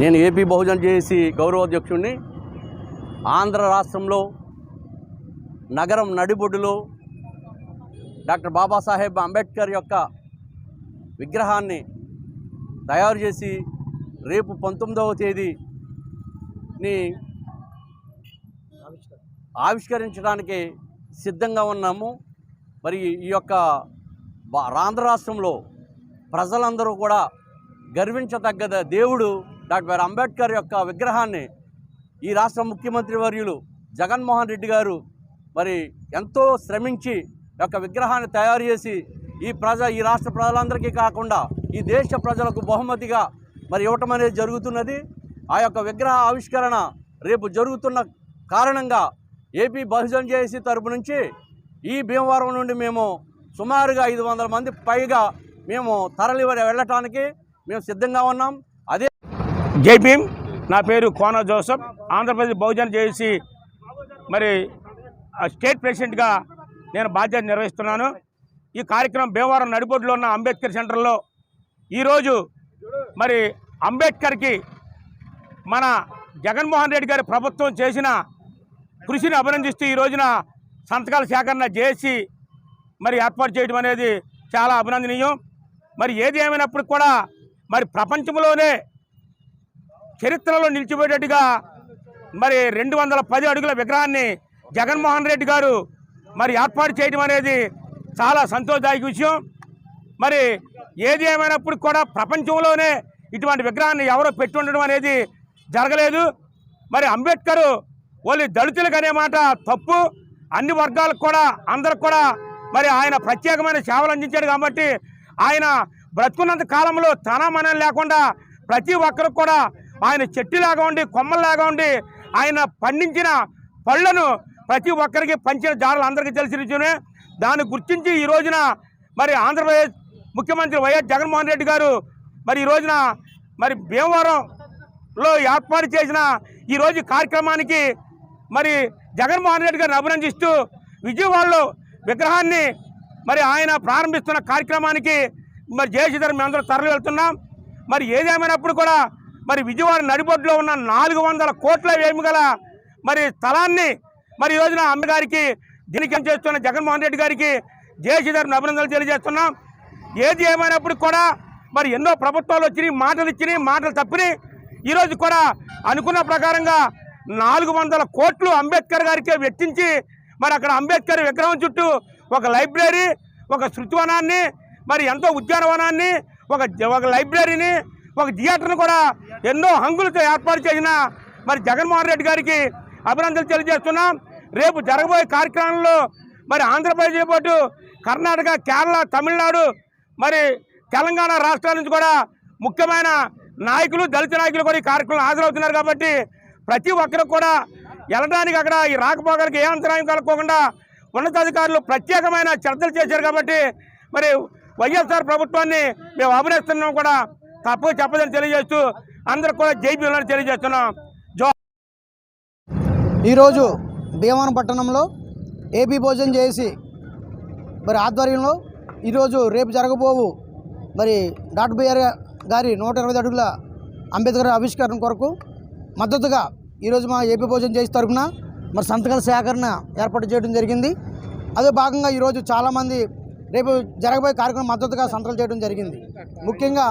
నేను ఏపీ బహుజన్ చేసి గౌరవ అధ్యక్షుడిని ఆంధ్ర రాష్ట్రంలో నగరం నడిబొడ్డులో డాక్టర్ బాబాసాహెబ్ అంబేద్కర్ యొక్క విగ్రహాన్ని తయారు చేసి రేపు పంతొమ్మిదవ తేదీని ఆవిష్కరించడానికి సిద్ధంగా ఉన్నాము. మరి ఈ యొక్క ఆంధ్ర రాష్ట్రంలో ప్రజలందరూ కూడా గర్వించదగ్గద దేవుడు డాక్టర్ అంబేద్కర్ యొక్క విగ్రహాన్ని ఈ రాష్ట్ర ముఖ్యమంత్రి వర్యులు జగన్మోహన్ రెడ్డి గారు మరి ఎంతో శ్రమించి యొక్క విగ్రహాన్ని తయారు చేసి ఈ ప్రజ ఈ రాష్ట్ర ప్రజలందరికీ కాకుండా ఈ దేశ ప్రజలకు బహుమతిగా మరి ఇవ్వటం అనేది జరుగుతున్నది. ఆ యొక్క విగ్రహ ఆవిష్కరణ రేపు జరుగుతున్న కారణంగా ఏపీ బహుజన్ జేఏసీ తరపు నుంచి ఈ భీమవరం నుండి మేము సుమారుగా ఐదు వందల మంది పైగా మేము తరలి వెళ్ళటానికి మేము సిద్ధంగా ఉన్నాం. జై భీమ్. నా పేరు కోన జోసఫ్. ఆంధ్రప్రదేశ్ బహుజన చేసి మరి ఆ, స్టేట్ ప్రెసిడెంట్గా నేను బాధ్యత నిర్వహిస్తున్నాను. ఈ కార్యక్రమం భీమవరం నడిబొడ్డులో ఉన్న అంబేద్కర్ సెంటర్లో ఈరోజు మరి అంబేద్కర్కి మన జగన్మోహన్ రెడ్డి గారి ప్రభుత్వం చేసిన కృషిని అభినందిస్తూ ఈ రోజున సంతకాల సేకరణ చేసి మరి ఏర్పాటు చేయడం అనేది చాలా అభినందనీయం. మరి ఏది ఏమైనప్పుడు కూడా మరి ప్రపంచంలోనే చరిత్రలో నిలిచిపోయేటట్టుగా మరి రెండు వందల పది అడుగుల విగ్రహాన్ని జగన్మోహన్ రెడ్డి గారు మరి ఏర్పాటు చేయడం అనేది చాలా సంతోషదాయక విషయం. మరి ఏది ఏమైనప్పుడు కూడా ప్రపంచంలోనే ఇటువంటి విగ్రహాన్ని ఎవరో పెట్టి ఉండడం అనేది జరగలేదు. మరి అంబేద్కర్ ఓన్లీ దళితులకు అనే మాట తప్పు. అన్ని వర్గాలకు కూడా అందరికి కూడా మరి ఆయన ప్రత్యేకమైన సేవలు అందించాడు కాబట్టి ఆయన బ్రతుకున్నంత కాలంలో తన మనం లేకుండా ప్రతి ఒక్కరికి కూడా ఆయన చెట్టులాగా ఉండి కొమ్మల్లాగా ఉండి ఆయన పండించిన పళ్ళను ప్రతి ఒక్కరికి పంచిన జాడలు అందరికీ తెలిసిన విషయమే దాన్ని గుర్తించి ఈ రోజున మరి ఆంధ్రప్రదేశ్ ముఖ్యమంత్రి వైఎస్ జగన్మోహన్ రెడ్డి గారు మరి ఈ రోజున మరి భీమవరంలో ఏర్పాటు చేసిన ఈరోజు కార్యక్రమానికి మరి జగన్మోహన్ రెడ్డి గారిని అభినందిస్తూ విజయవాడలో విగ్రహాన్ని మరి ఆయన ప్రారంభిస్తున్న కార్యక్రమానికి మరి జయశీధర్ మేమందరం తరలి వెళ్తున్నాం మరి ఏదేమైనప్పుడు కూడా మరి విజయవాడ నడిబొడ్లో ఉన్న నాలుగు వందల కోట్ల వేమిగల గల మరి స్థలాన్ని మరి రోజున అమ్మగారికి దీనికి చేస్తున్న జగన్మోహన్ రెడ్డి గారికి జయశిధర్ని అభినందనలు తెలియజేస్తున్నాం. ఏది ఏమైనప్పుడు కూడా మరి ఎన్నో ప్రభుత్వాలు వచ్చినాయి మాటలు ఇచ్చినాయి మాటలు తప్పినాయి. ఈరోజు కూడా అనుకున్న ప్రకారంగా నాలుగు వందల కోట్లు అంబేద్కర్ గారికే వెచ్చించి మరి అక్కడ అంబేద్కర్ విగ్రహం చుట్టూ ఒక లైబ్రరీ ఒక శృతివనాన్ని మరి ఎంతో ఉద్యానవనాన్ని ఒక ఒక లైబ్రరీని ఒక థియేటర్ను కూడా ఎన్నో హంగులతో ఏర్పాటు చేసిన మరి జగన్మోహన్ రెడ్డి గారికి అభినందనలు తెలియజేస్తున్నాం. రేపు జరగబోయే కార్యక్రమంలో మరి ఆంధ్రప్రదేశ్ పాటు కర్ణాటక కేరళ తమిళనాడు మరి తెలంగాణ రాష్ట్రాల నుంచి కూడా ముఖ్యమైన నాయకులు దళిత నాయకులు కూడా ఈ కార్యక్రమంలో హాజరవుతున్నారు కాబట్టి ప్రతి ఒక్కరు కూడా వెళ్ళడానికి అక్కడ ఈ రాకపోకలకు ఏ అంతరాయం కలగకుండా ఉన్నతాధికారులు ప్రత్యేకమైన చర్చలు చేశారు కాబట్టి మరి వైఎస్ఆర్ ప్రభుత్వాన్ని మేము అభినేస్తున్నాం కూడా. తప్పక చెప్పదని తెలియజేస్తూ అందరికి కూడా జై తెలియజేస్తున్నాం. జో ఈరోజు భీమవరం పట్టణంలో ఏపీ భోజనం చేసి మరి ఆధ్వర్యంలో ఈరోజు రేపు జరగబోవు మరి డాక్టర్ బిఆర్ గారి నూట ఇరవై అడుగుల అంబేద్కర్ ఆవిష్కరణ కొరకు మద్దతుగా ఈరోజు మా ఏపీ భోజనం చేసి తరఫున మరి సంతకాల సేకరణ ఏర్పాటు చేయడం జరిగింది. అదే భాగంగా ఈరోజు చాలామంది రేపు జరగబోయే కార్యక్రమం మద్దతుగా సంతకాలు చేయడం జరిగింది. ముఖ్యంగా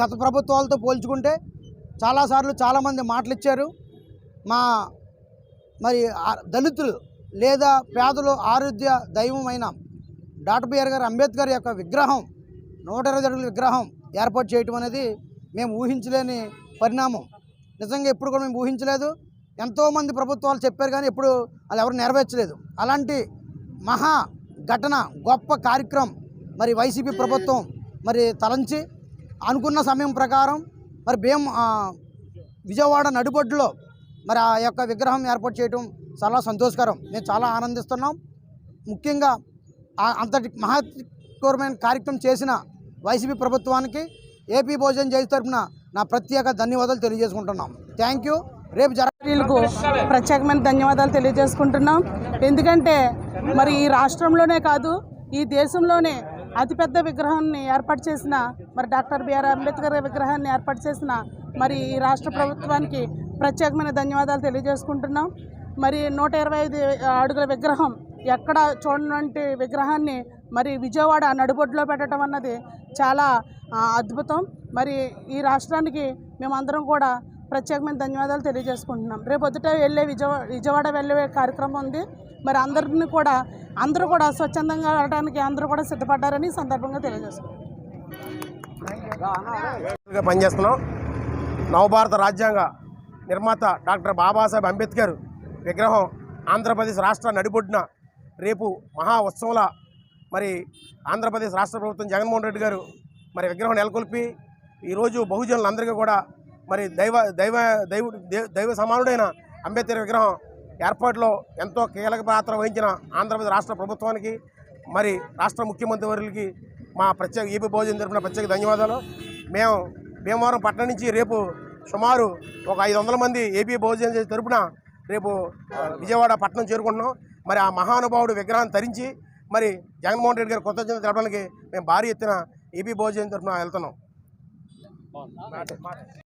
గత ప్రభుత్వాలతో పోల్చుకుంటే చాలాసార్లు చాలామంది మాటలు ఇచ్చారు మా మరి దళితులు లేదా పేదలు ఆరోగ్య దైవమైన డాక్టర్ బిఆర్ గారు అంబేద్కర్ యొక్క విగ్రహం నూట ఇరవై అడుగుల విగ్రహం ఏర్పాటు చేయటం అనేది మేము ఊహించలేని పరిణామం. నిజంగా ఎప్పుడు కూడా మేము ఊహించలేదు. ఎంతోమంది ప్రభుత్వాలు చెప్పారు కానీ ఎప్పుడు అది ఎవరు నెరవేర్చలేదు. అలాంటి మహా ఘటన గొప్ప కార్యక్రమం మరి వైసీపీ ప్రభుత్వం మరి తలంచి అనుకున్న సమయం ప్రకారం మరి భీం విజయవాడ నడిబొడ్డులో మరి ఆ యొక్క విగ్రహం ఏర్పాటు చేయడం చాలా సంతోషకరం. మేము చాలా ఆనందిస్తున్నాం. ముఖ్యంగా అంతటి మహత్వరమైన కార్యక్రమం చేసిన వైసీపీ ప్రభుత్వానికి ఏపీ భోజనం చేసి తరపున నా ప్రత్యేక ధన్యవాదాలు తెలియజేసుకుంటున్నాం. Thank you. రేపు జరీలకు ప్రత్యేకమైన ధన్యవాదాలు తెలియజేసుకుంటున్నాం. ఎందుకంటే మరి ఈ రాష్ట్రంలోనే కాదు ఈ దేశంలోనే అతిపెద్ద విగ్రహాన్ని ఏర్పాటు చేసిన మరి డాక్టర్ బిఆర్ అంబేద్కర్ విగ్రహాన్ని ఏర్పాటు చేసిన మరి ఈ రాష్ట్ర ప్రభుత్వానికి ప్రత్యేకమైన ధన్యవాదాలు తెలియజేసుకుంటున్నాం. మరి నూట ఇరవై ఐదు అడుగుల విగ్రహం ఎక్కడ చూడనంటి విగ్రహాన్ని మరి విజయవాడ నడిబొడ్డులో పెట్టడం అన్నది చాలా అద్భుతం. మరి ఈ రాష్ట్రానికి మేమందరం కూడా ప్రత్యేకమైన ధన్యవాదాలు తెలియజేసుకుంటున్నాం. రేపు పొద్దుట వెళ్ళే విజయవాడ విజయవాడ వెళ్ళే కార్యక్రమం ఉంది. మరి అందరిని కూడా అందరూ కూడా స్వచ్ఛందంగా వెళ్ళడానికి అందరూ కూడా సిద్ధపడ్డారని సందర్భంగా తెలియజేసుకుంటున్నాం. పనిచేస్తున్నాం. నవభారత రాజ్యాంగ నిర్మాత డాక్టర్ బాబాసాహెబ్ అంబేద్కర్ విగ్రహం ఆంధ్రప్రదేశ్ రాష్ట్ర నడిబొడ్డున రేపు మహా ఉత్సవంల మరి ఆంధ్రప్రదేశ్ రాష్ట్ర ప్రభుత్వం జగన్మోహన్ రెడ్డి గారు మరి విగ్రహం నెలకొల్పి ఈరోజు బహుజనులందరికీ కూడా మరి దైవ దైవ దైవ దే- దైవ సమానుడైన అంబేద్కర్ విగ్రహం ఏర్పాటులో ఎంతో కీలక పాత్ర వహించిన ఆంధ్రప్రదేశ్ రాష్ట్ర ప్రభుత్వానికి మరి రాష్ట్ర ముఖ్యమంత్రి వర్యులకి మా ప్రత్యేక ఏపీ భోజనం తరపున ప్రత్యేక ధన్యవాదాలు. మేము భీమవరం పట్టణం నుంచి రేపు సుమారు ఒక ఐదు వందల మంది ఏపీ భోజనం చేసే తరపున రేపు విజయవాడ పట్టణం చేరుకుంటున్నాం. మరి ఆ మహానుభావుడు విగ్రహాన్ని ధరించి మరి జగన్మోహన్ రెడ్డి గారు కృతజ్ఞత తెలపడానికి మేము భారీ ఎత్తున ఏపీ భోజనం తరపున వెళ్తున్నాం.